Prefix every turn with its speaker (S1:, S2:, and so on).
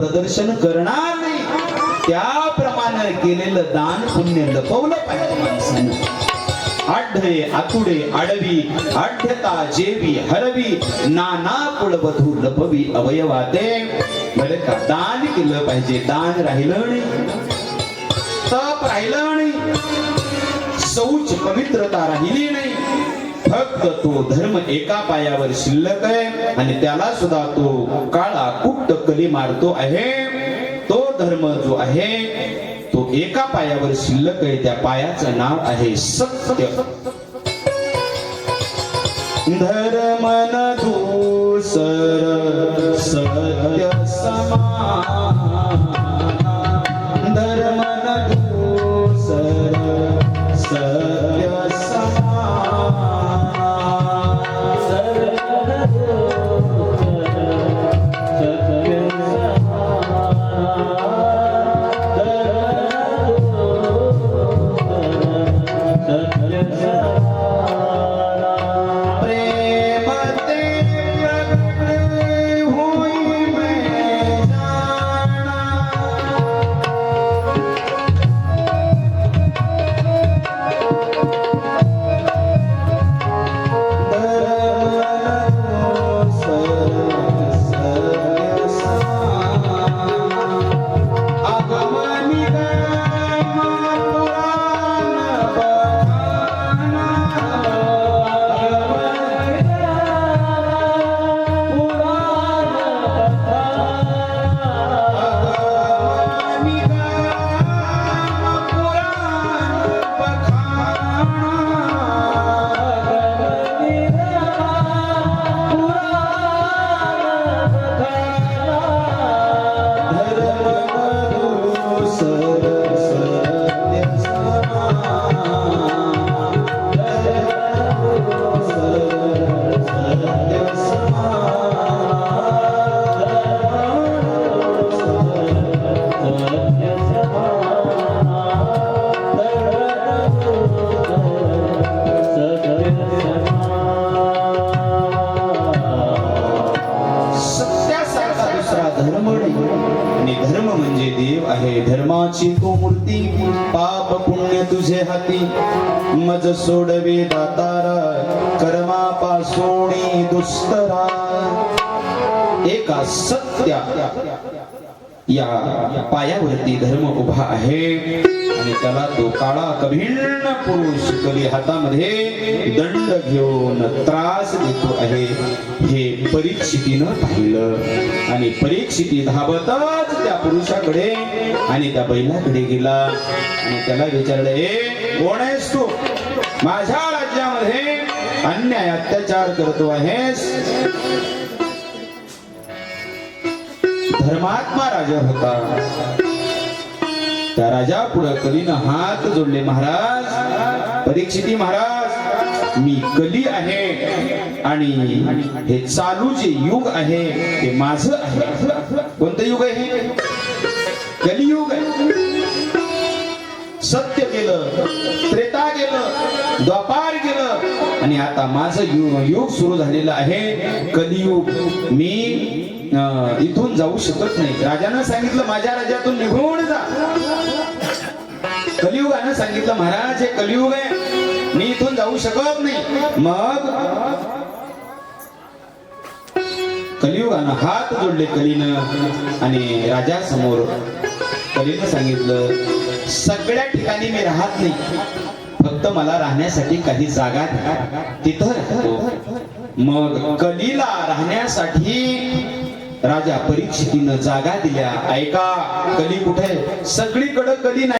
S1: प्रदर्शन करणार नाही. त्याप्रमाणे केलेलं दान पुण्य लपवलं पाहिजे माणसानं. आढळे आतुडे आडवी आढ्यता जेवी हरवी नाना कुळवधू लपवी अवयवाते. बरे का? दान केलं पाहिजे. दान राहिलं नाही. तप राहिलं नाही. शौच पवित्रता राहिली नाही. फक्त तो धर्म एका पायावर शिल्लक आहे आणि त्याला सुद्धा तो काळा कुट्ट कली मारतो आहे. तो धर्म जो आहे तो एका पायावर शिल्लक आहे त्या पायाचं नाव आहे सत्य. धर्म न दूसर सत्य समान. धर्म म्हणजे देव आहे. धर्माची तो मूर्ती. पाप पुण्य तुझे हाती. मज सोडवे दातारा. कर्मापासोणी दुस्तरा. एका सत्या. या पायावरती धर्म उभा आहे. आणि त्याला तो काळा कभिन्न पुरुष कवी हातामध्ये दंड घेऊन त्रास देतो आहे. हे परीक्षितीनं पाहिलं. आणि परीक्षिती धावतच त्या पुरुषाकडे आणि त्या बैलाकडे गेला. आणि त्याला विचारलं ए कोण आहेस तू? माझ्या राज्यामध्ये अन्याय अत्याचार करतो आहेस. धर्मात्मा राजा होता. त्या राजा पुढे कलीनं हात जोडले महाराज परीक्षिती महाराज मी कली आहे आणि हे चालू जे युग आहे ते माझं आहे. कोणतं युग आहे हे? कलियुग आहे. सत्य गेलं त्रेता गेलं द्वापार गेलं आणि आता माझं युग युग सुरू झालेलं आहे कलियुग. मी इथून जाऊ शकत नाही. राजानं सांगितलं माझ्या राज्यातून निघून जा. कलियुगानं सांगितलं महाराज हे कलियुग आहे. मी इथून जाऊ शकत नाही. मग कलियुगानं हात जोडले कलीनं आणि राजा समोर कलीनं सांगितलं सगळ्या ठिकाणी मी राहत नाही. फक्त मला राहण्यासाठी काही जागा तिथं राहतो. मग कलीला राहण्यासाठी राजा परीक्षितीनं जागा दिल्या. ऐका कली कुठे? सगळीकडं कली नाही.